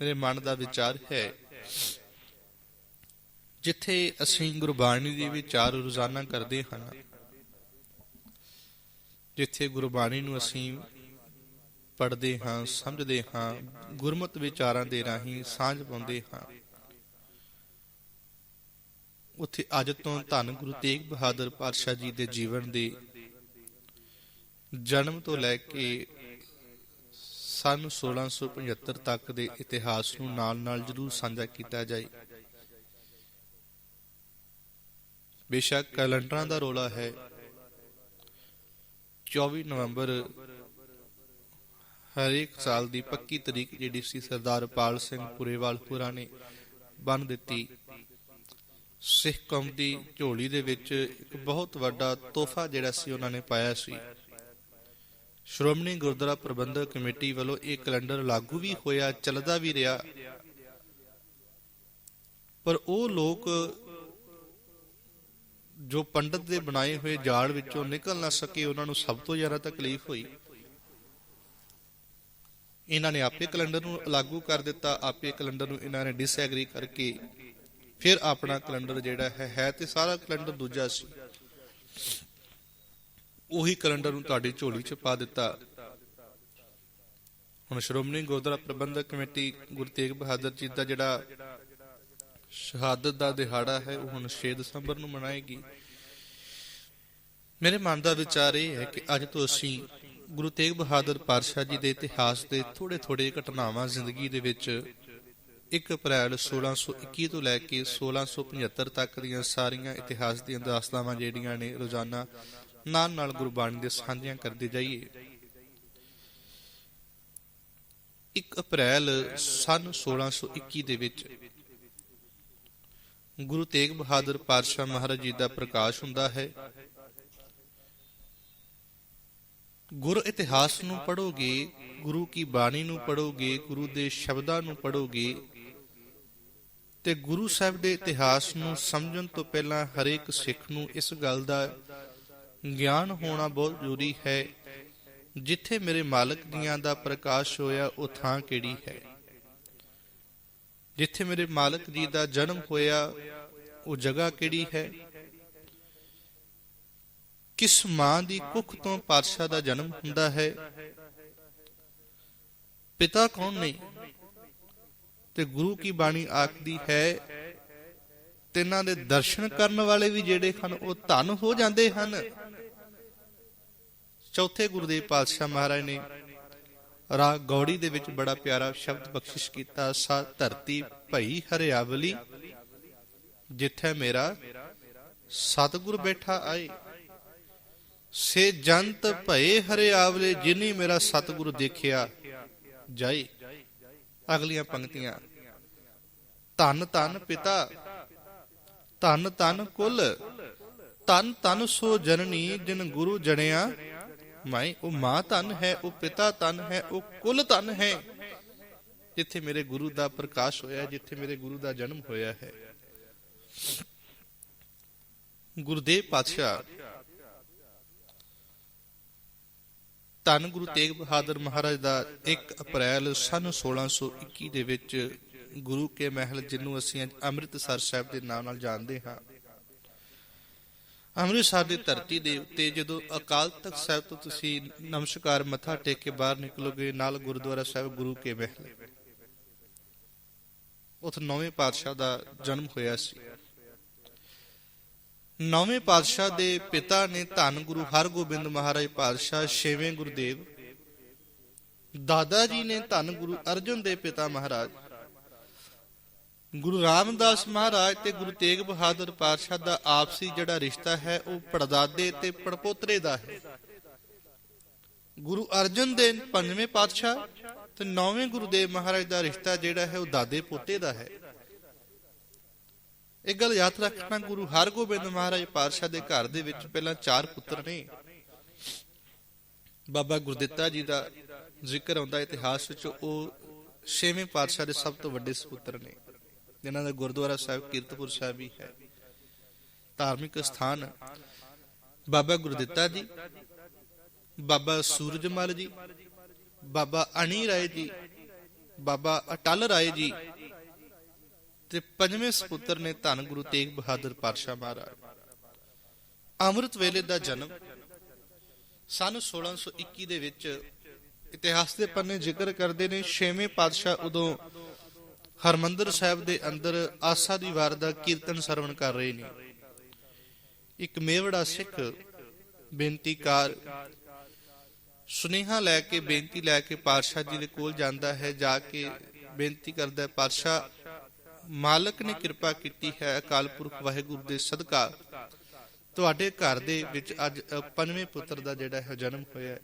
ਮੇਰੇ ਮਨ ਦਾ ਵਿਚਾਰ ਹੈ। ਜਿੱਥੇ ਅਸੀਂ ਗੁਰਬਾਣੀ ਦੇ ਵਿਚਾਰ ਰੋਜ਼ਾਨਾ ਕਰਦੇ ਹਾਂ, ਜਿੱਥੇ ਗੁਰਬਾਣੀ ਨੂੰ ਅਸੀਂ ਪੜ੍ਹਦੇ ਹਾਂ, ਸਮਝਦੇ ਹਾਂ, ਗੁਰਮਤ ਵਿਚਾਰਾਂ ਦੇ ਰਾਹੀਂ ਸਾਂਝ ਪਾਉਂਦੇ ਹਾਂ। ਉੱਥੇ ਅੱਜ ਤੋਂ ਧੰਨ ਗੁਰੂ ਤੇਗ ਬਹਾਦਰ ਪਾਤਸ਼ਾਹ ਜੀ ਦੇ ਜੀਵਨ ਦੇ ਜਨਮ ਤੋਂ ਲੈ ਕੇ ਸਨ 1675 ਤੱਕ ਦੇ ਇਤਿਹਾਸ ਨੂੰ ਨਾਲ-ਨਾਲ ਜ਼ਰੂਰ ਸਾਂਝਾ ਕੀਤਾ ਜਾਏ। ਬੇਸ਼ੱਕ ਕੈਲੰਡਰਾਂ ਦਾ ਰੋਲਾ ਹੈ। 24 ਨਵੰਬਰ ਹਰੇਕ ਸਾਲ ਦੀ ਪੱਕੀ ਤਰੀਕ ਜਿਹੜੀ ਸੀ ਸਰਦਾਰ ਪਾਲ ਸਿੰਘ ਪੁਰੇਵਾਲਪੁਰਾ ਨੇ ਬੰਨ ਦਿੱਤੀ। ਸਿੱਖ ਕੌਮ ਦੀ ਝੋਲੀ ਦੇ ਵਿੱਚ ਇੱਕ ਬਹੁਤ ਵੱਡਾ ਤੋਹਫਾ ਜਿਹੜਾ ਸੀ ਉਹਨਾਂ ਨੇ ਪਾਇਆ ਸੀ। ਸ਼੍ਰੋਮਣੀ ਗੁਰਦੁਆਰਾ ਪ੍ਰਬੰਧਕ ਕਮੇਟੀ ਵੱਲੋਂ ਇਹ ਕੈਲੰਡਰ ਲਾਗੂ ਵੀ ਹੋਇਆ, ਚੱਲਦਾ ਵੀ ਰਿਹਾ। ਪਰ ਉਹ ਲੋਕ ਜੋ ਪੰਡਤ ਦੇ ਬਣਾਏ ਹੋਏ ਜਾਲ ਵਿੱਚੋਂ ਨਿਕਲ ਨਾ ਸਕੇ, ਉਹਨਾਂ ਨੂੰ ਸਭ ਤੋਂ ਜ਼ਿਆਦਾ ਤਕਲੀਫ ਹੋਈ। ਇਹਨਾਂ ਨੇ ਆਪੇ ਕੈਲੰਡਰ ਨੂੰ ਲਾਗੂ ਕਰ ਦਿੱਤਾ, ਆਪੇ ਕੈਲੰਡਰ ਨੂੰ ਇਹਨਾਂ ਨੇ ਡਿਸਐਗਰੀ ਕਰਕੇ ਫਿਰ ਆਪਣਾ ਕੈਲੰਡਰ ਜਿਹੜਾ ਹੈ ਹੈ ਤੇ ਸਾਰਾ ਕੈਲੰਡਰ ਦੂਜਾ ਸੀ। ਉਹੀ ਕੈਲੰਡਰ ਨੂੰ ਤੁਹਾਡੀ ਝੋਲੀ 'ਚ ਪਾ ਦਿੱਤਾ। ਹੁਣ ਸ਼੍ਰੋਮਣੀ ਗੁਰਦੁਆਰਾ ਪ੍ਰਬੰਧਕ ਕਮੇਟੀ ਗੁਰੂ ਤੇਗ ਬਹਾਦਰ ਜੀ ਦਾ ਜਿਹੜਾ ਸ਼ਹਾਦਤ ਦਾ ਦਿਹਾੜਾ ਹੈ, ਉਹ ਹੁਣ 6 ਦਸੰਬਰ ਨੂੰ ਮਨਾਏਗੀ। ਮੇਰੇ ਮਨ ਦਾ ਵਿਚਾਰ ਇਹ ਹੈ ਕਿ ਅੱਜ ਤੋਂ ਅਸੀਂ ਗੁਰੂ ਤੇਗ ਬਹਾਦਰ ਪਾਤਸ਼ਾਹ ਜੀ ਦੇ ਇਤਿਹਾਸ ਦੇ ਥੋੜੇ ਥੋੜੇ ਘਟਨਾਵਾਂ ਜ਼ਿੰਦਗੀ ਦੇ ਵਿੱਚ 1 ਅਪ੍ਰੈਲ 1621 ਤੋਂ ਲੈ ਕੇ 1675 ਤੱਕ ਦੀਆਂ ਸਾਰੀਆਂ ਇਤਿਹਾਸ ਦੀਆਂ ਦਾਸਤਾਵਾਂ ਜਿਹੜੀਆਂ ਨੇ ਰੋਜ਼ਾਨਾ ਨਾਲ ਨਾਲ ਗੁਰਬਾਣੀ ਦੇ ਸਾਂਝੀਆਂ ਕਰਦੇ ਜਾਈਏ। 1 ਅਪ੍ਰੈਲ ਸਨ 1621 ਦੇ ਵਿੱਚ ਗੁਰੂ ਤੇਗ ਬਹਾਦਰ ਪਾਤਸ਼ਾਹ ਮਹਾਰਾਜ ਜੀ ਦਾ ਪ੍ਰਕਾਸ਼ ਹੁੰਦਾ ਹੈ। ਗੁਰ ਇਤਿਹਾਸ ਨੂੰ ਪੜੋਗੇ ਗੁਰੂ ਕੀ ਬਾਣੀ ਨੂੰ ਪੜੋਗੇ ਗੁਰੂ ਦੇ ਸ਼ਬਦਾਂ ਨੂੰ ਪੜੋਗੇ ਤੇ ਗੁਰੂ ਸਾਹਿਬ ਦੇ ਇਤਿਹਾਸ ਨੂੰ ਸਮਝਣ ਤੋਂ ਪਹਿਲਾਂ ਹਰੇਕ ਸਿੱਖ ਨੂੰ ਇਸ ਗੱਲ ਦਾ ਗਿਆਨ ਹੋਣਾ ਬਹੁਤ ਜ਼ਰੂਰੀ ਹੈ। ਜਿੱਥੇ ਮੇਰੇ ਮਾਲਕ ਦੀਆਂ ਦਾ ਪ੍ਰਕਾਸ਼ ਹੋਇਆ, ਉਹ ਥਾਂ ਕਿਹੜੀ ਹੈ? ਜਿੱਥੇ ਮੇਰੇ ਮਾਲਕ ਜੀ ਦਾ ਜਨਮ ਹੋਇਆ, ਉਹ ਜਗ੍ਹਾ ਕਿਹੜੀ ਹੈ? ਕਿਸ ਮਾਂ ਦੀ ਕੁੱਖ ਤੋਂ ਪਾਤਸ਼ਾਹ ਦਾ ਜਨਮ ਹੁੰਦਾ ਹੈ? ਪਿਤਾ ਕੌਣ ਨੇ? ਤੇ ਗੁਰੂ ਕੀ ਬਾਣੀ ਆਖਦੀ ਹੈ, ਤਿੰਨਾਂ ਦੇ ਦਰਸ਼ਨ ਕਰਨ ਵਾਲੇ ਵੀ ਜਿਹੜੇ ਹਨ, ਉਹ ਧਨ ਹੋ ਜਾਂਦੇ ਹਨ। ਚੌਥੇ ਗੁਰਦੇਵ ਪਾਤਸ਼ਾਹ ਮਹਾਰਾਜ ਨੇ ਰਾਗ ਗੌੜੀ ਦੇ ਵਿੱਚ ਬੜਾ ਪਿਆਰਾ ਸ਼ਬਦ ਬਖਸ਼ਿਸ਼ ਕੀਤਾ, ਸਾ ਧਰਤੀ ਭਈ ਹਰਿਆਵਲੀ, ਜਿੱਥੇ ਮੇਰਾ ਸਤਿਗੁਰ ਬੈਠਾ ਆਏ। ਸੇ ਜੰਤ ਭਏ ਹਰਿਆਵਲੇ, ਜਿਨੀ ਮੇਰਾ ਸਤਿਗੁਰ ਦੇਖਿਆ ਜਾਈ ਅਗਲੀਆਂ ਪੰਕਤੀਆਂ, ਧੰਨ ਧੰਨ ਪਿਤਾ, ਧੰਨ ਧੰਨ ਕੁਲ, ਧੰਨ ਧੰਨ ਸੋ ਜਨਨੀ, ਜਿਨ ਗੁਰੂ ਜਣਿਆ ਮਾਈ, ਉਹ ਮਾਂ ਧਨ ਹੈ, ਉਹ ਪਿਤਾ ਧਨ ਹੈ, ਉਹ ਕੁੱਲ ਧਨ ਹੈ। ਜਿੱਥੇ ਮੇਰੇ ਗੁਰੂ ਦਾ ਪ੍ਰਕਾਸ਼ ਹੋਇਆ, ਜਿੱਥੇ ਮੇਰੇ ਗੁਰੂ ਦਾ ਜਨਮ ਹੋਇਆ ਹੈ। ਗੁਰਦੇਵ ਪਾਤਸ਼ਾਹ, ਧੰਨ ਗੁਰੂ ਤੇਗ ਬਹਾਦਰ ਮਹਾਰਾਜ ਦਾ 1 ਅਪ੍ਰੈਲ ਸਨ 1621 ਦੇ ਵਿੱਚ ਗੁਰੂ ਕੇ ਮਹਿਲ ਜਿਹਨੂੰ ਅਸੀਂ ਅੰਮ੍ਰਿਤਸਰ ਸਾਹਿਬ ਦੇ ਨਾਮ ਨਾਲ ਜਾਣਦੇ ਹਾਂ ਅੰਮ੍ਰਿਤਸਰ ਦੀ ਧਰਤੀ ਦੇ ਉੱਤੇ ਜਦੋਂ ਅਕਾਲ ਤਖਤ ਸਾਹਿਬ ਤੋਂ ਤੁਸੀਂ ਨਮਸਕਾਰ ਮੱਥਾ ਟੇਕ ਕੇ ਬਾਹਰ ਨਿਕਲੋਗੇ, ਨਾਲ ਗੁਰਦੁਆਰਾ ਸਾਹਿਬ ਗੁਰੂ ਕੇ ਮਹਿਲ। ਉਥੇ ਨੌਵੇਂ ਪਾਤਸ਼ਾਹ ਦਾ ਜਨਮ ਹੋਇਆ ਸੀ। ਨੌਵੇਂ ਪਾਤਸ਼ਾਹ ਦੇ ਪਿਤਾ ਨੇ ਧੰਨ ਗੁਰੂ ਹਰਗੋਬਿੰਦ ਮਹਾਰਾਜ ਪਾਤਸ਼ਾਹ ਛੇਵੇਂ ਗੁਰਦੇਵ। ਦਾਦਾ ਜੀ ਨੇ ਧੰਨ ਗੁਰੂ ਅਰਜਨ ਦੇ ਪਿਤਾ ਮਹਾਰਾਜ। ਗੁਰੂ ਰਾਮਦਾਸ ਮਹਾਰਾਜ ਤੇ ਗੁਰੂ ਤੇਗ ਬਹਾਦਰ ਪਾਤਸ਼ਾਹ ਦਾ ਆਪਸੀ ਜਿਹੜਾ ਰਿਸ਼ਤਾ ਹੈ, ਉਹ ਪੜਦਾਦੇ ਤੇ ਪੜਪੋਤਰੇ ਦਾ ਹੈ। ਗੁਰੂ ਅਰਜਨ ਦੇ ਪੰਜਵੇਂ ਪਾਤਸ਼ਾਹ ਤੇ ਨੌਵੇਂ ਗੁਰਦੇਵ ਮਹਾਰਾਜ ਦਾ ਰਿਸ਼ਤਾ ਜਿਹੜਾ ਹੈ, ਉਹ ਦਾਦੇ ਪੋਤੇ ਦਾ ਹੈ। ਇਹ ਗੱਲ ਯਾਦ ਰੱਖਣਾ, ਗੁਰੂ ਹਰਗੋਬਿੰਦ ਮਹਾਰਾਜ ਪਾਤਸ਼ਾਹ ਦੇ ਘਰ ਦੇ ਵਿੱਚ ਪਹਿਲਾਂ ਚਾਰ ਪੁੱਤਰ ਨੇ। ਬਾਬਾ ਗੁਰਦਿੱਤਾ ਜੀ ਦਾ ਜ਼ਿਕਰ ਆਉਂਦਾ, ਇਤਿਹਾਸ ਵਿੱਚ ਉਹ ਛੇਵੇਂ ਪਾਤਸ਼ਾਹ ਦੇ ਸਭ ਤੋਂ ਵੱਡੇ ਸੁਪੁੱਤਰ ਨੇ। ਜਿਨ੍ਹਾਂ ਦਾ ਗੁਰਦੁਆਰਾ ਸਾਹਿਬ ਕੀਰਤਪੁਰ ਸਾਹਿਬ ਵੀ ਹੈ। ਧਾਰਮਿਕ ਸਥਾਨ ਬਾਬਾ ਗੁਰਦਿੱਤਾ ਜੀ, ਬਾਬਾ ਸੂਰਜਮਲ ਜੀ, ਬਾਬਾ ਅਣੀ ਰਾਏ ਜੀ, ਬਾਬਾ ਅਟਲ ਰਾਏ ਜੀ ਤੇ ਪੰਜਵੇਂ ਸੁਪੁੱਤਰ ਨੇ ਧੰਨ ਗੁਰੂ ਤੇਗ ਬਹਾਦਰ ਪਾਤਸ਼ਾਹ ਮਹਾਰਾਜ। ਅੰਮ੍ਰਿਤ ਵੇਲੇ ਦਾ ਜਨਮ ਸਨ 1621 ਦੇ ਵਿੱਚ ਇਤਿਹਾਸ ਦੇ ਪੰਨੇ ਜ਼ਿਕਰ ਕਰਦੇ ਨੇ, ਛੇਵੇਂ ਪਾਤਸ਼ਾਹ ਉਦੋਂ ਹਰਮੰਦਰ ਸਾਹਿਬ ਦੇ ਅੰਦਰ ਆਸਾ ਦੀ ਵਾਰ ਦਾ ਕੀਰਤਨ ਸਰਵਣ ਕਰ ਰਹੇ ਨੇ। ਇੱਕ ਮੇਵੜਾ ਸਿੱਖ ਬੇਨਤੀਕਾਰ ਸੁਨੇਹਾ ਲੈ ਕੇ ਬੇਨਤੀ ਲੈ ਕੇ ਪਾਤਸ਼ਾਹ ਜੀ ਦੇ ਕੋਲ ਜਾਂਦਾ ਹੈ ਜਾ ਕੇ ਬੇਨਤੀ ਕਰਦਾ ਹੈ ਪਾਤਸ਼ਾਹ ਮਾਲਕ ਨੇ ਕਿਰਪਾ ਕੀਤੀ ਹੈ ਅਕਾਲ ਪੁਰਖ ਵਾਹਿਗੁਰੂ ਦੇ ਸਦਕਾ ਤੁਹਾਡੇ ਘਰ ਦੇ ਵਿੱਚ ਅੱਜ ਅ, ਪੰਜਵੇਂ ਪੁੱਤਰ ਦਾ ਜਿਹੜਾ ਹੈ ਜਨਮ ਹੋਇਆ ਹੈ।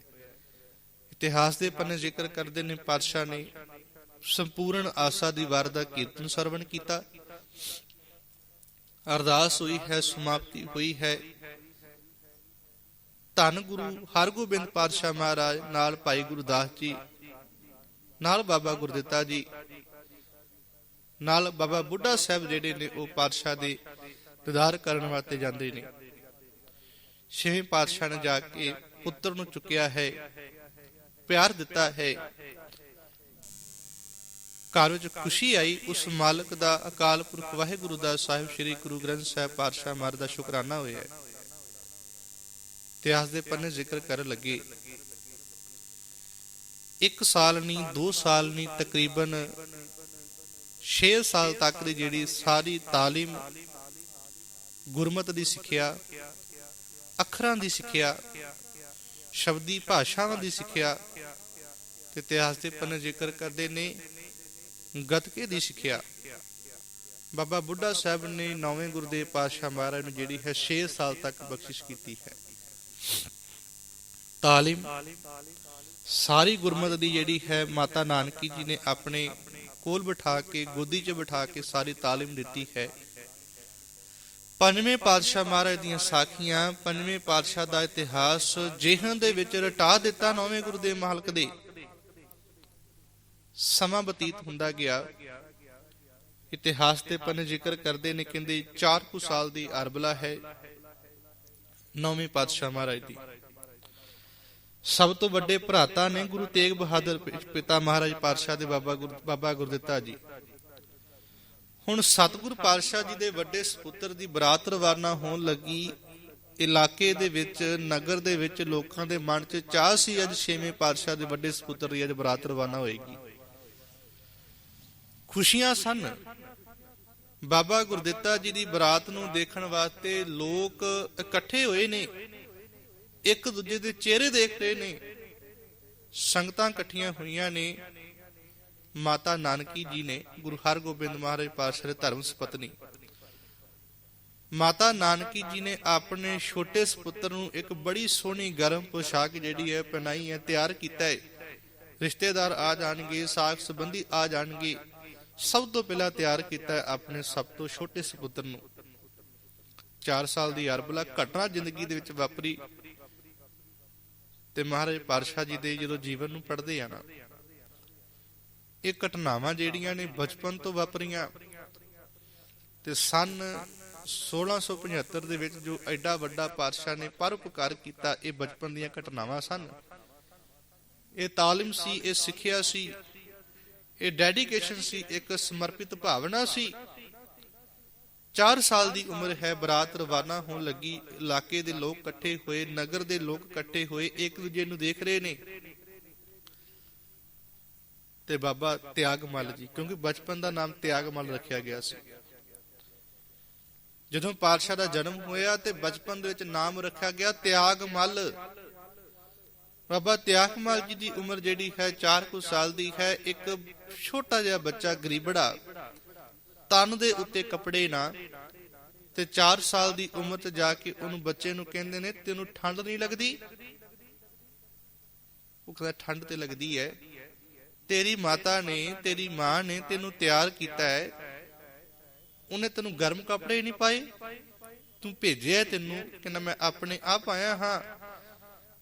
ਇਤਿਹਾਸ ਦੇ ਪੰਨੇ ਜ਼ਿਕਰ ਕਰਦੇ ਨੇ ਪਾਤਸ਼ਾਹ ਨੇ। ਸੰਪੂਰਨ ਆਸਾ ਦੀ ਵਾਰ ਦਾ ਕੀਰਤਨ ਸਰਵਣ ਕੀਤਾ। ਅਰਦਾਸ ਹੋਈ ਹੈ, ਸਮਾਪਤੀ ਹੋਈ ਹੈ। ਧੰਨ ਗੁਰੂ ਹਰਗੋਬਿੰਦ ਪਾਤਸ਼ਾਹ ਮਹਾਰਾਜ, ਨਾਲ ਭਾਈ ਗੁਰਦਾਸ ਜੀ, ਨਾਲ ਬਾਬਾ ਗੁਰਦਿੱਤਾ ਜੀ, ਨਾਲ ਬਾਬਾ ਬੁੱਢਾ ਸਾਹਿਬ ਜਿਹੜੇ ਨੇ ਉਹ ਪਾਤਸ਼ਾਹ ਦੇ ਦਿਦਾਰ ਕਰਨ ਵਾਸਤੇ ਜਾਂਦੇ ਨੇ। ਛੇਵੇਂ ਪਾਤਸ਼ਾਹ ਨੇ ਜਾ ਕੇ ਪੁੱਤਰ ਨੂੰ ਚੁੱਕਿਆ ਹੈ, ਪਿਆਰ ਦਿੱਤਾ ਹੈ। ਘਰ ਵਿੱਚ ਖੁਸ਼ੀ ਆਈ, ਉਸ ਮਾਲਕ ਦਾ ਅਕਾਲ ਪੁਰਖ ਵਾਹਿਗੁਰੂ ਦਾ ਸਾਹਿਬ ਸ੍ਰੀ ਗੁਰੂ ਗ੍ਰੰਥ ਸਾਹਿਬ ਪਾਤਸ਼ਾਹ ਮਹਾਰਾਜ ਦਾ ਸ਼ੁਕਰਾਨਾ ਹੋਇਆ। ਇਤਿਹਾਸ ਦੇ ਪੰਨੇ ਜ਼ਿਕਰ ਕਰਨ ਲੱਗੇ। ਇੱਕ ਸਾਲ ਨਹੀਂ 2 ਸਾਲ ਨਹੀਂ, ਤਕਰੀਬਨ 6 ਸਾਲ ਤੱਕ ਦੀ ਜਿਹੜੀ ਸਾਰੀ ਤਾਲੀਮ, ਗੁਰਮਤ ਦੀ ਸਿੱਖਿਆ, ਅੱਖਰਾਂ ਦੀ ਸਿੱਖਿਆ, ਸ਼ਬਦੀ ਭਾਸ਼ਾਵਾਂ ਦੀ ਸਿੱਖਿਆ ਤੇ ਇਤਿਹਾਸ ਦੇ ਪੰਨੇ ਜ਼ਿਕਰ ਕਰਦੇ ਨੇ। ਗਤਕੇ ਦੀ ਸਿੱਖਿਆ। ਬਾਬਾ ਬੁੱਢਾ ਸਾਹਿਬ ਨੇ ਨੌਵੇਂ ਗੁਰਦੇਵ ਪਾਤਸ਼ਾਹ ਮਹਾਰਾਜ ਨੂੰ ਜਿਹੜੀ ਹੈ 6 ਸਾਲ ਤੱਕ ਬਖਸ਼ਿਸ਼ ਕੀਤੀ ਹੈ। ਤਾਲੀਮ, ਸਾਰੀ ਗੁਰਮਤ ਦੀ ਜਿਹੜੀ ਹੈ ਮਾਤਾ ਨਾਨਕੀ ਜੀ ਨੇ ਆਪਣੇ ਕੋਲ ਬਿਠਾ ਕੇ, ਗੋਦੀ 'ਚ ਬਿਠਾ ਕੇ ਸਾਰੀ ਤਾਲੀਮ ਦਿੱਤੀ ਹੈ। ਪੰਜਵੇਂ ਪਾਤਸ਼ਾਹ ਮਹਾਰਾਜ ਦੀਆਂ ਸਾਖੀਆਂ, ਪੰਜਵੇਂ ਪਾਤਸ਼ਾਹ ਦਾ ਇਤਿਹਾਸ ਜਿਹਨ ਦੇ ਵਿੱਚ ਰਟਾ ਦਿੱਤਾ ਨੌਵੇਂ ਗੁਰਦੇਵ ਮਾਲਕ ਦੇ। ਸਮਾਂ ਬਤੀਤ ਹੁੰਦਾ ਗਿਆ। ਇਤਿਹਾਸ ਦੇ ਪੰਨ ਜ਼ਿਕਰ ਕਰਦੇ ਨੇ ਕਹਿੰਦੇ 4 ਕੁ ਸਾਲ ਦੀ ਅਰਬਲਾ ਹੈ ਨੌਵੇਂ ਪਾਤਸ਼ਾਹ ਮਹਾਰਾਜ ਦੀ। ਸਭ ਤੋਂ ਵੱਡੇ ਭਰਾਤਾ ਨੇ ਗੁਰੂ ਤੇਗ ਬਹਾਦਰ ਪਿਤਾ ਮਹਾਰਾਜ ਪਾਤਸ਼ਾਹ ਦੇ ਬਾਬਾ ਬਾਬਾ ਗੁਰਦਿੱਤਾ ਜੀ। ਹੁਣ ਸਤਿਗੁਰ ਪਾਤਸ਼ਾਹ ਜੀ ਦੇ ਵੱਡੇ ਸੁਪੁੱਤਰ ਦੀ ਬਰਾਤ ਰਵਾਨਾ ਹੋਣ ਲੱਗੀ। ਇਲਾਕੇ ਦੇ ਵਿੱਚ, ਨਗਰ ਦੇ ਵਿੱਚ ਲੋਕਾਂ ਦੇ ਮਨ 'ਚ ਚਾਹ ਸੀ ਅੱਜ ਛੇਵੇਂ ਪਾਤਸ਼ਾਹ ਦੇ ਵੱਡੇ ਸੁਪੁੱਤਰ ਦੀ ਅੱਜ ਬਰਾਤ ਰਵਾਨਾ ਹੋਏਗੀ। ਖੁਸ਼ੀਆਂ ਸਨ। ਬਾਬਾ ਗੁਰਦਿੱਤਾ ਜੀ ਦੀ ਬਰਾਤ ਨੂੰ ਦੇਖਣ ਵਾਸਤੇ ਲੋਕ ਇਕੱਠੇ ਹੋਏ ਨੇ। ਇੱਕ ਦੂਜੇ ਦੇ ਚਿਹਰੇ ਦੇਖ ਰਹੇ ਨੇ। ਸੰਗਤਾਂ ਇਕੱਠੀਆਂ ਹੋਈਆਂ ਨੇ। ਮਾਤਾ ਨਾਨਕੀ ਜੀ ਨੇ, ਗੁਰੂ ਹਰਗੋਬਿੰਦ ਮਹਾਰਾਜ ਪਾਤਸ਼ਾਹ ਦੇ ਧਰਮ ਸੁਪਤਨੀ। ਮਾਤਾ ਨਾਨਕੀ ਜੀ ਨੇ ਆਪਣੇ ਛੋਟੇ ਸੁਪੁੱਤਰ ਨੂੰ ਇੱਕ ਬੜੀ ਸੋਹਣੀ ਗਰਮ ਪੋਸ਼ਾਕ ਜਿਹੜੀ ਹੈ, ਪਹਿਨਾਈ ਹੈ, ਤਿਆਰ ਕੀਤਾ ਹੈ। ਰਿਸ਼ਤੇਦਾਰ ਆ ਜਾਣਗੇ, ਸਾਖ ਸੰਬੰਧੀ ਆ ਜਾਣਗੇ। ਸਭ ਤੋਂ ਪਹਿਲਾਂ ਤਿਆਰ ਕੀਤਾ ਆਪਣੇ ਸਭ ਤੋਂ ਛੋਟੇ ਸੁਪੁੱਤਰ ਨੂੰ। 4 ਸਾਲ ਦੀ ਅਰਬਲਾ ਘਟਨਾ ਜ਼ਿੰਦਗੀ ਦੇ ਵਿੱਚ ਵਾਪਰੀ ਤੇ ਮਹਾਰਾਜ ਪਾਤਸ਼ਾਹ ਜੀ ਦੇ ਜਦੋਂ ਜੀਵਨ ਨੂੰ ਪੜ੍ਹਦੇ ਆ ਨਾ, ਇਹ ਘਟਨਾਵਾਂ ਜਿਹੜੀਆਂ ਨੇ ਬਚਪਨ ਤੋਂ ਵਾਪਰੀਆਂ ਤੇ ਸਨ 1675 ਦੇ ਵਿੱਚ ਜੋ ਐਡਾ ਵੱਡਾ ਪਾਤਸ਼ਾਹ ਨੇ ਪਰਉਪਕਾਰ ਕੀਤਾ, ਇਹ ਬਚਪਨ ਦੀਆਂ ਘਟਨਾਵਾਂ ਸਨ। ਇਹ ਤਾਲਿਮ ਸੀ, ਇਹ ਸਿੱਖਿਆ ਸੀ ਇਹ ਡੈਡੀਕੇਸ਼ਨ ਸੀ, ਇੱਕ ਸਮਰਪਿਤ ਭਾਵਨਾ ਸੀ। 4 ਸਾਲ ਦੀ ਉਮਰ ਹੈ, ਬਰਾਤ ਰਵਾਨਾ ਹੋਣ ਲੱਗੀ। ਇਲਾਕੇ ਦੇ ਲੋਕ ਇਕੱਠੇ ਹੋਏ, ਨਗਰ ਦੇ ਲੋਕ ਇਕੱਠੇ ਹੋਏ, ਇੱਕ ਦੂਜੇ ਨੂੰ ਦੇਖ ਰਹੇ ਨੇ। ਤੇ ਬਾਬਾ ਤਿਆਗਮਲ ਜੀ, ਕਿਉਂਕਿ ਬਚਪਨ ਦਾ ਨਾਮ ਤਿਆਗਮਲ ਰੱਖਿਆ ਗਿਆ ਸੀ। ਜਦੋਂ ਪਾਤਸ਼ਾਹ ਦਾ ਜਨਮ ਹੋਇਆ ਤੇ ਬਚਪਨ ਦੇ ਵਿੱਚ ਨਾਮ ਰੱਖਿਆ ਗਿਆ ਤਿਆਗਮਲ। ਬਾਬਾ ਤਿਆਗਮਲ ਜੀ ਦੀ ਉਮਰ ਜਿਹੜੀ ਹੈ 4 ਕੁ ਸਾਲ ਦੀ ਹੈ। ਇੱਕ ਛੋਟਾ ਜਿਹਾ ਬੱਚਾ ਗਰੀਬੜਾ, ਤਨ ਦੇ ਉੱਤੇ ਕੱਪੜੇ ਨਾ, ਤੇ 4 ਸਾਲ ਦੀ ਉਮਰ 'ਚ ਜਾ ਕੇ ਉਹਨੂੰ ਬੱਚੇ ਨੂੰ ਕਹਿੰਦੇ ਨੇ, ਤੈਨੂੰ ਠੰਡ ਨਹੀਂ ਲੱਗਦੀ? ਉਹ ਕਹਿੰਦਾ, ਠੰਡ ਤੇ ਲੱਗਦੀ ਹੈ ਤੇਰੀ ਮਾਤਾ ਨੇ, ਤੇਰੀ ਮਾਂ ਨੇ ਤੈਨੂੰ ਤਿਆਰ ਕੀਤਾ ਹੈ ਉਹਨੇ ਤੈਨੂੰ ਗਰਮ ਕੱਪੜੇ ਨਹੀਂ ਪਾਏ? ਤੂੰ ਭੇਜਿਆ ਤੈਨੂੰ? ਕਹਿੰਦਾ, ਮੈਂ ਆਪਣੇ ਆਪ ਆਇਆ ਹਾਂ।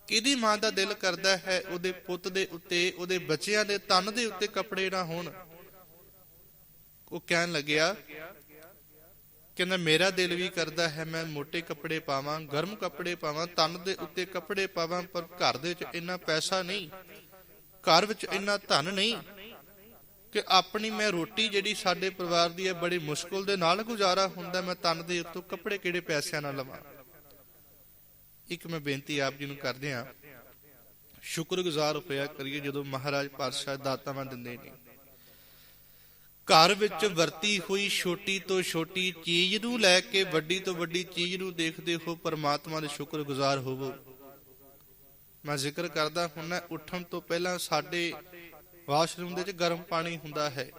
ਕਿਹਦੀ ਮਾਂ ਦਾ ਦਿਲ ਕਰਦਾ ਹੈ ਉਹਦੇ ਪੁੱਤ ਦੇ ਉੱਤੇ, ਉਹਦੇ ਬੱਚਿਆਂ ਦੇ ਤਨ ਦੇ ਉੱਤੇ ਕੱਪੜੇ ਨਾ ਹੋਣ? ਉਹ ਕਹਿਣ ਲੱਗਿਆ, ਕਹਿੰਦਾ, ਮੇਰਾ ਦਿਲ ਵੀ ਕਰਦਾ ਹੈ, ਮੈਂ ਮੋٹے ਕੱਪੜੇ ਪਾਵਾਂ, ਗਰਮ ਕੱਪੜੇ ਪਾਵਾਂ ਤਨ ਦੇ ਉੱਤੇ ਕੱਪੜੇ ਪਾਵਾਂ, ਪਰ ਘਰ ਦੇ ਵਿੱਚ ਇੰਨਾ ਪੈਸਾ ਨਹੀਂ, ਘਰ ਵਿੱਚ ਇੰਨਾ ਧਨ ਨਹੀਂ ਕਿ ਆਪਣੀ ਮੈਂ ਰੋਟੀ ਜਿਹੜੀ ਸਾਡੇ ਪਰਿਵਾਰ ਦੀ ਹੈ, ਬੜੀ ਮੁਸ਼ਕਲ ਦੇ ਨਾਲ ਗੁਜ਼ਾਰਾ ਹੁੰਦਾ, ਮੈਂ ਤਨ ਦੇ ਉੱਤੋਂ ਕੱਪੜੇ ਕਿਹੜੇ ਪੈਸਿਆਂ ਨਾਲ ਲਵਾਂ? ਇੱਕ ਮੈਂ ਬੇਨਤੀ ਆਪ ਜੀ ਨੂੰ ਕਰਦੇ ਹਾਂ। ਸ਼ੁਕਰਗੁਜ਼ਾਰ ਹੋਇਆ ਕਰੀਏ ਜਦੋਂ ਮਹਾਰਾਜ ਪਾਤਸ਼ਾਹ ਦਾਤਾਵਾਂ ਦਿੰਦੇ ਨੇ। ਘਰ ਵਿੱਚ ਵਰਤੀ ਹੋਈ ਛੋਟੀ ਤੋਂ ਛੋਟੀ ਚੀਜ਼ ਨੂੰ ਲੈ ਕੇ ਵੱਡੀ ਤੋਂ ਵੱਡੀ ਚੀਜ਼ ਨੂੰ ਦੇਖਦੇ ਹੋ ਪਰਮਾਤਮਾ ਦੇ ਸ਼ੁਕਰਗੁਜ਼ਾਰ ਹੋਵੋ। ਮੈਂ ਜ਼ਿਕਰ ਕਰਦਾ ਹੁੰਨਾ ਉੱਠਣ ਤੋਂ ਪਹਿਲਾਂ ਸਾਡੇ ਵਾਸ਼ਰੂਮ ਦੇ ਵਿੱਚ ਗਰਮ ਪਾਣੀ ਹੁੰਦਾ ਹੈ।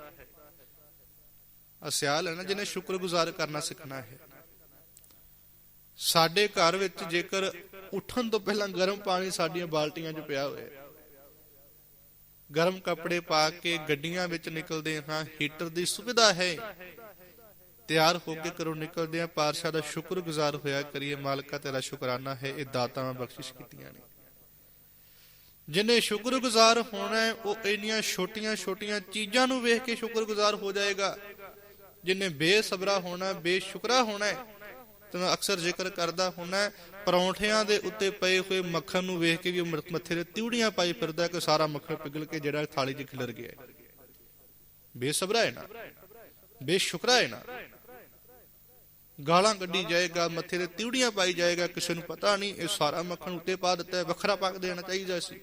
ਅਸਿਆਲ ਹੈ ਨਾ, ਜਿਹਨੇ ਸ਼ੁਕਰਗੁਜ਼ਾਰ ਕਰਨਾ ਸਿੱਖਣਾ ਹੈ। ਸਾਡੇ ਘਰ ਵਿੱਚ ਜੇਕਰ ਉੱਠਣ ਤੋਂ ਪਹਿਲਾਂ ਗਰਮ ਪਾਣੀ ਸਾਡੀਆਂ ਬਾਲਟੀਆਂ 'ਚ ਪਿਆ ਹੋਇਆ ਹੈ ਗਰਮ ਕੱਪੜੇ ਪਾ ਕੇ ਗੱਡੀਆਂ ਵਿੱਚ ਨਿਕਲਦੇ ਹਾਂ, ਹੀਟਰ ਦੀ ਸੁਵਿਧਾ ਹੈ। ਤਿਆਰ ਹੋ ਕੇ ਘਰੋਂ ਨਿਕਲਦੇ ਹਾਂ, ਪਾਤਸ਼ਾਹ ਦਾ ਸ਼ੁਕਰਗੁਜ਼ਾਰ ਹੋਇਆ ਕਰੀਏ, ਮਾਲਕਾ ਤੇਰਾ ਸ਼ੁਕਰਾਨਾ ਹੈ, ਇਹ ਦਾਤਾਵਾਂ ਬਖਸ਼ਿਸ਼ ਕੀਤੀਆਂ ਨੇ। ਜਿਨੇ ਸ਼ੁਕਰਗੁਜ਼ਾਰ ਹੋਣਾ ਹੈ, ਉਹ ਇੰਨੀਆਂ ਛੋਟੀਆਂ-ਛੋਟੀਆਂ ਚੀਜ਼ਾਂ ਨੂੰ ਵੇਖ ਕੇ ਸ਼ੁਕਰਗੁਜ਼ਾਰ ਹੋ ਜਾਏਗਾ। ਜਿਨੇ ਬੇਸਬਰਾ ਹੋਣਾ, ਬੇਸ਼ੁਕਰਾ ਹੋਣਾ ਹੈ ਅਕਸਰ ਜ਼ਿਕਰ ਕਰਦਾ ਹੁੰਨਾ ਪਰੌਂਠਿਆਂ ਦੇ ਉੱਤੇ ਪਏ ਹੋਏ ਮੱਖਣ ਨੂੰ ਵੇਖ ਕੇ ਵੀ ਮੱਥੇ ਤੇ ਤਿਉੜੀਆਂ ਪਾਈ ਫਿਰਦਾ ਕਿ ਸਾਰਾ ਮੱਖਣ ਪਿਘਲ ਕੇ ਜਿਹੜਾ ਥਾਲੀ 'ਚ ਖਿਲਰ ਗਿਆ ਹੈ। ਬੇਸਬਰਾ ਹੈ ਨਾ? ਬੇਸ਼ੁਕਰਾ ਹੈ ਨਾ? ਗਾਲਾਂ ਕੱਢੀ ਜਾਏਗਾ, ਮੱਥੇ ਤੇ ਤਿਉੜੀਆਂ ਪਾਈ ਜਾਏਗਾ, ਕਿਸੇ ਨੂੰ ਪਤਾ ਨਹੀਂ, ਇਹ ਸਾਰਾ ਮੱਖਣ ਉੱਤੇ ਪਾ ਦਿੱਤਾ ਹੈ, ਵੱਖਰਾ ਪਾ ਕੇ ਦੇਣਾ ਚਾਹੀਦਾ ਸੀ।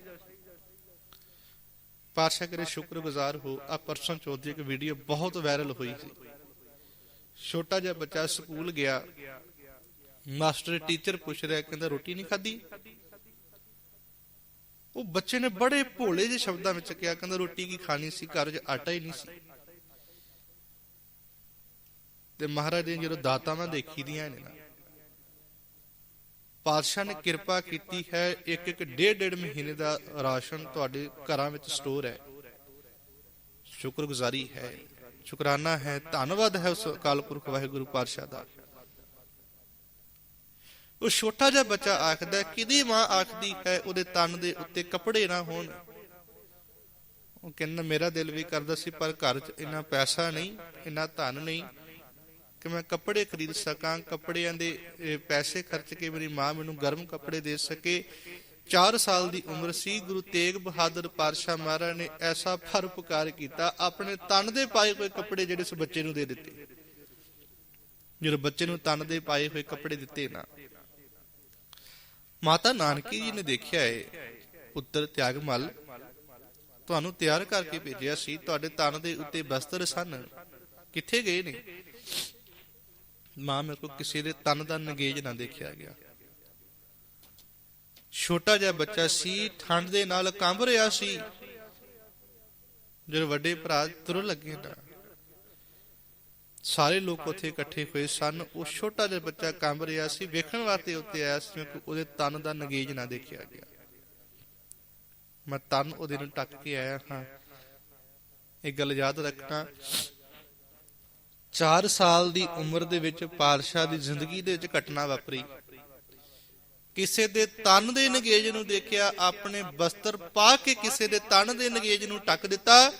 ਪਾਤਸ਼ਾਹ ਕਰੇ ਸ਼ੁਕਰਗੁਜ਼ਾਰ ਹੋ ਆ ਪਰਸਨ ਚੌਧਰੀ ਇੱਕ ਵੀਡੀਓ ਬਹੁਤ ਵਾਇਰਲ ਹੋਈ ਸੀ। ਛੋਟਾ ਜਿਹਾ ਬੱਚਾ ਸਕੂਲ ਗਿਆ ਮਾਸਟਰ ਟੀਚਰ ਪੁੱਛ ਰਿਹਾ, ਕਹਿੰਦਾ, ਰੋਟੀ ਨਹੀਂ ਖਾਧੀ? ਉਹ ਬੱਚੇ ਨੇ ਬੜੇ ਭੋਲੇ ਜਿਹੇ ਸ਼ਬਦਾਂ ਵਿੱਚ ਕਿਹਾ, ਕਹਿੰਦਾ, ਰੋਟੀ ਕੀ ਖਾਣੀ ਸੀ? ਘਰ 'ਚ ਆਟਾ ਹੀ ਨਹੀਂ ਸੀ। ਤੇ ਮਹਾਰਾਜ ਨੇ ਜਦੋਂ ਦਾਤਾਵਾਂ ਦੇਖੀ ਦੀਆਂ ਨੇ ਨਾ, ਪਾਤਸ਼ਾਹ ਨੇ ਕਿਰਪਾ ਕੀਤੀ ਹੈ, ਇੱਕ ਇੱਕ ਡੇਢ ਡੇਢ ਮਹੀਨੇ ਦਾ ਰਾਸ਼ਨ ਤੁਹਾਡੇ ਘਰਾਂ ਵਿੱਚ ਸਟੋਰ ਹੈ। ਸ਼ੁਕਰਗੁਜ਼ਾਰੀ ਹੈ, ਸ਼ੁਕਰਾਨਾ ਹੈ, ਧੰਨਵਾਦ ਹੈ ਉਸ ਅਕਾਲ ਪੁਰਖ ਵਾਹਿਗੁਰੂ ਪਾਤਸ਼ਾਹ ਦਾ। ਉਹ ਛੋਟਾ ਜਿਹਾ ਬੱਚਾ ਆਖਦਾ ਹੈ, ਕਿਹਦੀ ਮਾਂ ਆਖਦੀ ਹੈ ਉਹਦੇ ਤਨ ਦੇ ਉੱਤੇ ਕੱਪੜੇ ਨਾ ਹੋਣ? ਉਹ ਕਹਿੰਦਾ ਮੇਰਾ ਦਿਲ ਵੀ ਕਰਦਾ ਸੀ ਪਰ ਘਰ 'ਚ ਇੰਨਾ ਪੈਸਾ ਨਹੀਂ ਇੰਨਾ ਧਨ ਨਹੀਂ ਕਿ ਮੈਂ ਕੱਪੜੇ ਖਰੀਦ ਸਕਾਂ। ਕੱਪੜਿਆਂ ਦੇ ਪੈਸੇ ਖਰਚ ਕੇ ਮੇਰੀ ਮਾਂ ਮੈਨੂੰ ਗਰਮ ਕੱਪੜੇ ਦੇ ਸਕੇ। 4 ਸਾਲ ਦੀ ਉਮਰ ਸੀ ਗੁਰੂ ਤੇਗ ਬਹਾਦਰ ਪਾਤਸ਼ਾਹ ਮਹਾਰਾਜ ਨੇ ਐਸਾ ਫਰ ਪਰਉਪਕਾਰ ਕੀਤਾ ਆਪਣੇ ਤਨ ਦੇ ਪਾਏ ਹੋਏ ਕੱਪੜੇ ਜਿਹੜੇ ਉਸ ਬੱਚੇ ਨੂੰ ਦੇ ਦਿੱਤੇ। ਜਦੋਂ ਬੱਚੇ ਨੂੰ ਤਨ ਦੇ ਪਾਏ ਹੋਏ ਕੱਪੜੇ ਦਿੱਤੇ ਨਾ ਮਾਤਾ ਨਾਨਕੀ ਜੀ ਨੇ ਦੇਖਿਆ ਹੈ ਪੁੱਤਰ ਤਿਆਗਮਲ। ਤੁਹਾਨੂੰ ਤਿਆਰ ਕਰਕੇ ਭੇਜਿਆ ਸੀ, ਤੁਹਾਡੇ ਤਨ ਦੇ ਉੱਤੇ ਬਸਤਰ ਸਨ। ਕਿੱਥੇ ਗਏ ਨੇ? ਮਾਂ ਮੇਰੇ ਕੋਲ ਕਿਸੇ ਦੇ ਤਨ ਦਾ ਨਗੇਜ ਨਾ ਦੇਖਿਆ ਗਿਆ। ਛੋਟਾ ਜਿਹਾ ਬੱਚਾ ਸੀ, ਠੰਡ ਦੇ ਨਾਲ ਕੰਬ ਰਿਹਾ ਸੀ। ਜਦੋਂ ਵੱਡੇ ਭਰਾ ਤੁਰ ਲੱਗੇ ਨਾ ਸਾਰੇ ਲੋਕ ਉੱਥੇ ਇਕੱਠੇ ਹੋਏ ਸਨ। ਉਹ ਛੋਟਾ ਜਿਹਾ ਬੱਚਾ ਕੰਬ ਰਿਹਾ ਸੀ। ਵੇਖਣ ਵਾਸਤੇ ਉੱਤੇ ਆਇਆ ਸੀ ਕਿ ਉਹਦੇ ਤਨ ਦਾ ਨਗੇਜ ਨਾ ਦੇਖਿਆ ਗਿਆ। ਮੈਂ ਤਨ ਉਹਦੇ ਨੂੰ ਟੱਕ ਕੇ ਆਇਆ ਹਾਂ। ਇਹ ਗੱਲ ਯਾਦ ਰੱਖਣਾ 4 ਸਾਲ ਦੀ ਉਮਰ ਦੇ ਵਿੱਚ ਪਾਤਸ਼ਾਹ ਦੀ ਜ਼ਿੰਦਗੀ ਦੇ ਵਿੱਚ ਘਟਨਾ ਵਾਪਰੀ। ਕਿਸੇ ਦੇ ਤਨ ਦੇ ਨਗੇਜ ਨੂੰ ਦੇਖਿਆ, ਆਪਣੇ ਬਸਤਰ ਪਾ ਕੇ ਕਿਸੇ ਦੇ ਤਨ ਦੇ ਨਗੇਜ ਨੂੰ ਟੱਕ ਦਿੱਤਾ।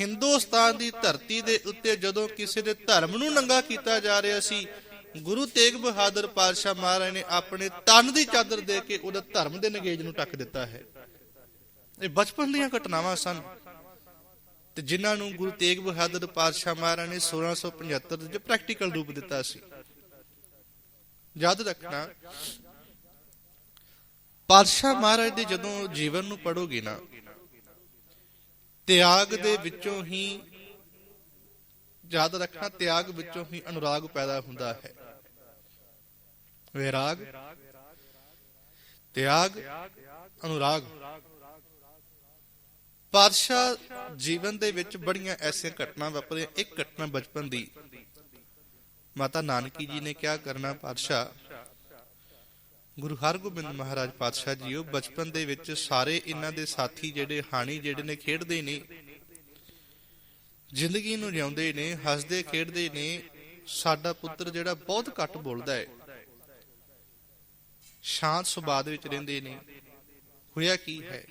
ਹਿੰਦੁਸਤਾਨ ਦੀ ਧਰਤੀ ਦੇ ਉੱਤੇ ਜਦੋਂ ਕਿਸੇ ਦੇ ਧਰਮ ਨੂੰ ਨੰਗਾ ਕੀਤਾ ਜਾ ਰਿਹਾ ਸੀ, ਗੁਰੂ ਤੇਗ ਬਹਾਦਰ ਪਾਤਸ਼ਾਹ ਮਹਾਰਾਜ ਨੇ ਆਪਣੇ ਤਨ ਦੀ ਚਾਦਰ ਦੇ ਕੇ ਉਹਦੇ ਧਰਮ ਦੇ ਨਗੇਜ ਨੂੰ ਟੱਕ ਦਿੱਤਾ ਹੈ। ਇਹ ਬਚਪਨ ਦੀਆਂ ਘਟਨਾਵਾਂ ਸਨ। ਤੇ ਜਿਨ੍ਹਾਂ ਨੂੰ ਗੁਰੂ ਤੇਗ ਬਹਾਦਰ ਪਾਤਸ਼ਾਹ ਮਹਾਰਾਜ ਨੇ 1675 ਦੇ ਵਿੱਚ ਪ੍ਰੈਕਟੀਕਲ ਰੂਪ ਦਿੱਤਾ ਸੀ। ਯਾਦ ਰੱਖਣਾ, ਪਾਤਸ਼ਾਹ ਮਹਾਰਾਜ ਦੇ ਜਦੋਂ ਜੀਵਨ ਨੂੰ ਪੜੋਗੇ ਨਾ ਤਿਆਗ ਦੇ ਵਿੱਚੋਂ ਹੀ, ਯਾਦ ਰੱਖਣਾ, ਤਿਆਗ ਵਿੱਚੋਂ ਹੀ ਅਨੁਰਾਗ ਪੈਦਾ ਹੁੰਦਾ ਹੈ। ਵਿਰਾਗ, ਤਿਆਗ, ਅਨੁਰਾਗ। ਪਾਤਸ਼ਾਹ ਜੀਵਨ ਦੇ ਵਿੱਚ ਬੜੀਆਂ ਐਸੀਆਂ ਘਟਨਾ ਵਾਪਰੀਆਂ। ਇੱਕ ਘਟਨਾ ਬਚਪਨ ਦੀ। ਮਾਤਾ ਨਾਨਕੀ ਜੀ ਨੇ ਕਿਹਾ ਕਰਨਾ, ਪਾਤਸ਼ਾਹ ਗੁਰੂ ਹਰਗੋਬਿੰਦ ਮਹਾਰਾਜ ਪਾਤਸ਼ਾਹ ਜੀ ਉਹ ਬਚਪਨ ਦੇ ਵਿੱਚ ਸਾਰੇ ਇਹਨਾਂ ਦੇ ਸਾਥੀ ਜਿਹੜੇ ਹਾਣੀ ਜਿਹੜੇ ਨੇ ਖੇਡਦੇ ਨੇ, ਜ਼ਿੰਦਗੀ ਨੂੰ ਜਿਉਂਦੇ ਨੇ, ਹੱਸਦੇ ਖੇਡਦੇ ਨੇ, ਸਾਡਾ ਪੁੱਤਰ ਜਿਹੜਾ ਬਹੁਤ ਘੱਟ ਬੋਲਦਾ ਹੈ। ਸ਼ਾਂਤ ਸੁਭਾਅ ਦੇ ਵਿੱਚ ਰਹਿੰਦੇ ਨੇ। ਹੋਇਆ ਕੀ ਹੈ?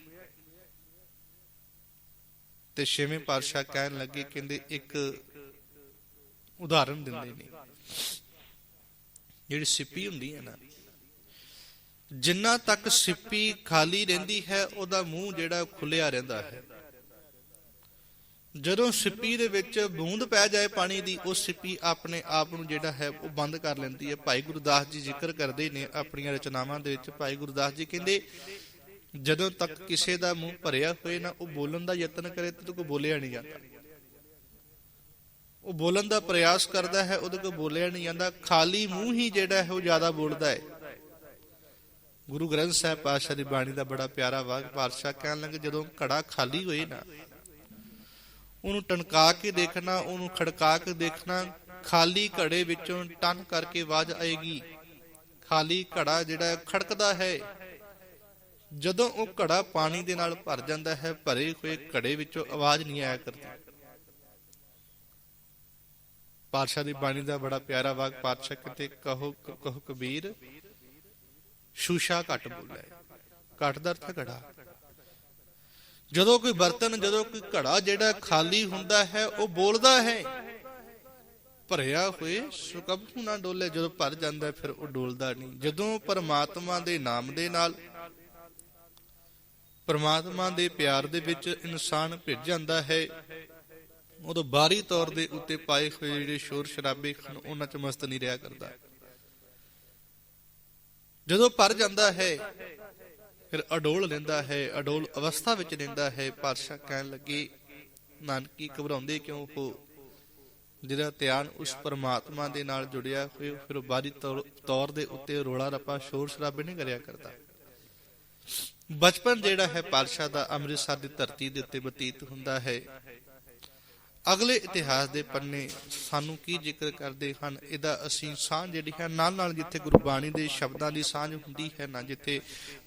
ਤੇ ਛੇਵੇਂ ਪਾਤਸ਼ਾਹ ਕਹਿਣ ਲੱਗੇ, ਕਹਿੰਦੇ ਇੱਕ ਉਦਾਹਰਨ ਦਿੰਦੇ ਨੇ। ਜਿਹੜੀ ਸਿੱਪੀ ਹੁੰਦੀ ਹੈ ਨਾ ਜਿੰਨਾ ਤੱਕ ਸਿੱਪੀ ਖਾਲੀ ਰਹਿੰਦੀ ਹੈ, ਉਹਦਾ ਮੂੰਹ ਜਿਹੜਾ ਖੁੱਲਿਆ ਰਹਿੰਦਾ ਹੈ। ਜਦੋਂ ਸਿੱਪੀ ਦੇ ਵਿੱਚ ਬੂੰਦ ਪੈ ਜਾਏ ਪਾਣੀ ਦੀ, ਉਹ ਸਿੱਪੀ ਆਪਣੇ ਆਪ ਨੂੰ ਜਿਹੜਾ ਹੈ, ਉਹ ਬੰਦ ਕਰ ਲੈਂਦੀ ਹੈ। ਭਾਈ ਗੁਰਦਾਸ ਜੀ ਜ਼ਿਕਰ ਕਰਦੇ ਨੇ ਆਪਣੀਆਂ ਰਚਨਾਵਾਂ ਦੇ ਵਿੱਚ। ਭਾਈ ਗੁਰਦਾਸ ਜੀ ਕਹਿੰਦੇ, ਜਦੋਂ ਤੱਕ ਕਿਸੇ ਦਾ ਮੂੰਹ ਭਰਿਆ ਹੋਏ ਨਾ, ਉਹ ਬੋਲਣ ਦਾ ਯਤਨ ਕਰੇ, ਤੇ ਕੋਈ ਬੋਲਿਆ ਨਹੀਂ ਜਾਂਦਾ। ਉਹ ਬੋਲਣ ਦਾ ਪ੍ਰਯਾਸ ਕਰਦਾ ਹੈ, ਉਹਦੇ ਕੋਲ ਬੋਲਿਆ ਨਹੀਂ ਜਾਂਦਾ। ਖਾਲੀ ਮੂੰਹ ਹੀ ਜਿਹੜਾ ਹੈ, ਉਹ ਜ਼ਿਆਦਾ ਬੋਲਦਾ ਹੈ। ਗੁਰੂ ਗ੍ਰੰਥ ਸਾਹਿਬ ਪਾਤਸ਼ਾਹ ਦੀ ਬਾਣੀ ਦਾ ਬੜਾ ਪਿਆਰਾ ਵਾਕ ਪਾਤਸ਼ਾਹ ਕਹਿਣ ਲੱਗੇ, ਜਦੋਂ ਘੜਾ ਖਾਲੀ ਹੋਏ ਨਾ, ਉਹਨੂੰ ਟਣਕਾ ਕੇ ਦੇਖਣਾ, ਉਹਨੂੰ ਖੜਕਾ ਕੇ ਦੇਖਣਾ, ਖਾਲੀ ਘੜੇ ਵਿੱਚੋਂ ਟਨ ਕਰਕੇ ਆਵਾਜ਼ ਆਏਗੀ। ਖਾਲੀ ਘੜਾ ਜਿਹੜਾ ਖੜਕਦਾ ਹੈ। ਜਦੋਂ ਉਹ ਘੜਾ ਪਾਣੀ ਦੇ ਨਾਲ ਭਰ ਜਾਂਦਾ ਹੈ, ਭਰੇ ਹੋਏ ਘੜੇ ਵਿੱਚੋਂ ਆਵਾਜ਼ ਨਹੀਂ ਆਇਆ ਕਰਦੀ। ਪਾਤਸ਼ਾਹ ਦੀ ਬਾਣੀ ਦਾ ਬੜਾ ਪਿਆਰਾ ਵਾਕ ਪਾਤਸ਼ਾਹ ਕਿਤੇ ਕਹੋ ਕਹੋ ਕਬੀਰ ਸ਼ੂਸ਼ਾ ਘਟ ਬੋਲੇ ਘਟ ਦਾ ਅਰਥ ਘੜਾ। ਜਦੋਂ ਕੋਈ ਬਰਤਨ, ਜਦੋਂ ਕੋਈ ਘੜਾ ਜਿਹੜਾ ਖਾਲੀ ਹੁੰਦਾ ਹੈ, ਉਹ ਬੋਲਦਾ ਹੈ। ਭਰਿਆ ਹੋਏ ਸੁਕਬੂ ਨਾ ਡੋਲੇ, ਜਦੋਂ ਭਰ ਜਾਂਦਾ ਫਿਰ ਉਹ ਡੋਲਦਾ ਨਹੀਂ। ਜਦੋਂ ਪਰਮਾਤਮਾ ਦੇ ਨਾਮ ਦੇ ਨਾਲ, ਪਰਮਾਤਮਾ ਦੇ ਪਿਆਰ ਦੇ ਵਿੱਚ ਇਨਸਾਨ ਭਿੱਜ ਜਾਂਦਾ ਹੈ, ਉਦੋਂ ਬਾਹਰੀ ਤੌਰ ਦੇ ਉੱਤੇ ਪਾਏ ਹੋਏ ਜਿਹੜੇ ਸ਼ੋਰ ਸ਼ਰਾਬੇ ਹਨ, ਉਹਨਾਂ 'ਚ ਮਸਤ ਨਹੀਂ ਰਿਹਾ ਕਰਦਾ। ਜਦੋਂ ਭਰ ਜਾਂਦਾ ਹੈ, ਫਿਰ ਅਡੋਲ ਲੈਂਦਾ ਹੈ, ਅਡੋਲ ਅਵਸਥਾ ਵਿੱਚ ਰਹਿੰਦਾ ਹੈ, ਪਾਤਸ਼ਾਹ ਕਹਿਣ ਲੱਗੇ, ਨਾਨਕੀ ਘਬਰਾਉਂਦੇ ਕਿਉਂ ਹੋ? ਜਿਹਦਾ ਧਿਆਨ ਉਸ ਪਰਮਾਤਮਾ ਦੇ ਨਾਲ ਜੁੜਿਆ ਹੋਇਆ ਫਿਰ ਉਹ ਬਾਹਰੀ ਤੌਰ- ਤੌਰ ਦੇ ਉੱਤੇ ਰੋਲਾ ਰੱਪਾ ਸ਼ੋਰ ਸ਼ਰਾਬੇ ਨਹੀਂ ਕਰਿਆ ਕਰਦਾ। ਬਚਪਨ ਜਿਹੜਾ ਹੈ, ਪਾਤਸ਼ਾਹ ਦਾ ਅੰਮ੍ਰਿਤਸਰ ਦੀ ਧਰਤੀ ਦੇ ਉੱਤੇ ਬਤੀਤ ਹੁੰਦਾ ਹੈ। ਅਗਲੇ ਇਤਿਹਾਸ ਦੇ ਪੰਨੇ ਸਾਨੂੰ ਕੀ ਜ਼ਿਕਰ ਕਰਦੇ ਹਨ? ਇਹਦਾ ਅਸੀਂ ਸਾਂਝ ਜਿਹੜੀ ਹੈ, ਨਾਲ ਨਾਲ ਜਿੱਥੇ ਗੁਰਬਾਣੀ ਦੇ ਸ਼ਬਦਾਂ ਦੀ ਸਾਂਝ ਹੁੰਦੀ ਹੈ, ਨਾ ਜਿੱਥੇ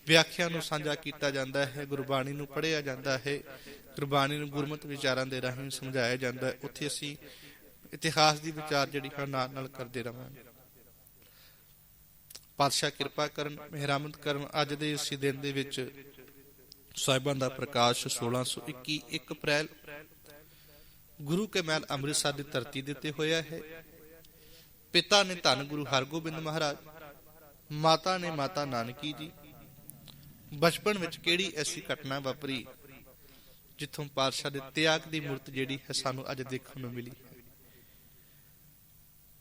ਵਿਆਖਿਆ ਨੂੰ ਸਾਂਝਾ ਕੀਤਾ ਜਾਂਦਾ ਹੈ, ਗੁਰਬਾਣੀ ਨੂੰ ਪੜ੍ਹਿਆ ਜਾਂਦਾ ਹੈ, ਗੁਰਬਾਣੀ ਨੂੰ ਗੁਰਮਤਿ ਵਿਚਾਰਾਂ ਦੇ ਰਾਹੀਂ ਸਮਝਾਇਆ ਜਾਂਦਾ ਹੈ, ਉੱਥੇ ਅਸੀਂ ਇਤਿਹਾਸ ਦੀ ਵਿਚਾਰ ਜਿਹੜੀ ਹੈ, ਨਾਲ ਨਾਲ ਕਰਦੇ ਰਵਾਂਗੇ ਪਾਤਸ਼ਾਹ ਕਿਰਪਾ ਕਰਨ, ਮਿਹਰਮਤ ਕਰਨ, ਅੱਜ ਦੇ ਇਸ ਦਿਨ ਦੇ ਵਿੱਚ ਸਾਹਿਬਾਂ ਦਾ ਪ੍ਰਕਾਸ਼ 1621 1 ਅਪ੍ਰੈਲ ਗੁਰੂ ਕੇ ਮਹਿਲ ਅੰਮ੍ਰਿਤਸਰ ਦੀ ਧਰਤੀ ਦੇ ਉੱਤੇ ਹੋਇਆ ਹੈ। ਪਿਤਾ ਨੇ ਧੰਨ ਗੁਰੂ ਹਰਗੋਬਿੰਦ ਮਹਾਰਾਜ, ਮਾਤਾ ਨੇ ਮਾਤਾ ਨਾਨਕੀ ਜੀ। ਬਚਪਨ ਵਿੱਚ ਕਿਹੜੀ ਐਸੀ ਘਟਨਾ ਵਾਪਰੀ ਜਿੱਥੋਂ ਪਾਤਸ਼ਾਹ ਦੇ ਤਿਆਗ ਦੀ ਮੂਰਤ ਜਿਹੜੀ ਹੈ ਸਾਨੂੰ ਅੱਜ ਦੇਖਣ ਨੂੰ ਮਿਲੀ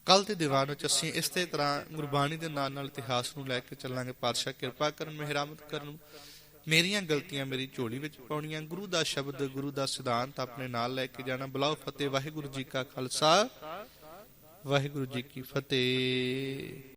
ਕੱਲ ਦੇ ਦੀਵਾਨ ਵਿੱਚ ਅਸੀਂ ਇਸੇ ਤਰ੍ਹਾਂ ਗੁਰਬਾਣੀ ਦੇ ਨਾਲ ਨਾਲ ਇਤਿਹਾਸ ਨੂੰ ਲੈ ਕੇ ਚੱਲਾਂਗੇ। ਪਾਤਸ਼ਾਹ ਕਿਰਪਾ ਕਰਨ ਮਿਹਰਮਤ ਕਰਨ। ਮੇਰੀਆਂ ਗਲਤੀਆਂ ਮੇਰੀ ਝੋਲੀ ਵਿੱਚ ਪਾਉਣੀਆਂ, ਗੁਰੂ ਦਾ ਸ਼ਬਦ, ਗੁਰੂ ਦਾ ਸਿਧਾਂਤ ਆਪਣੇ ਨਾਲ ਲੈ ਕੇ ਜਾਣਾ। ਬੁਲਾਓ ਫਤਿਹ, ਵਾਹਿਗੁਰੂ ਜੀ ਕਾ ਖਾਲਸਾ, ਵਾਹਿਗੁਰੂ ਜੀ ਕੀ ਫਤਿਹ।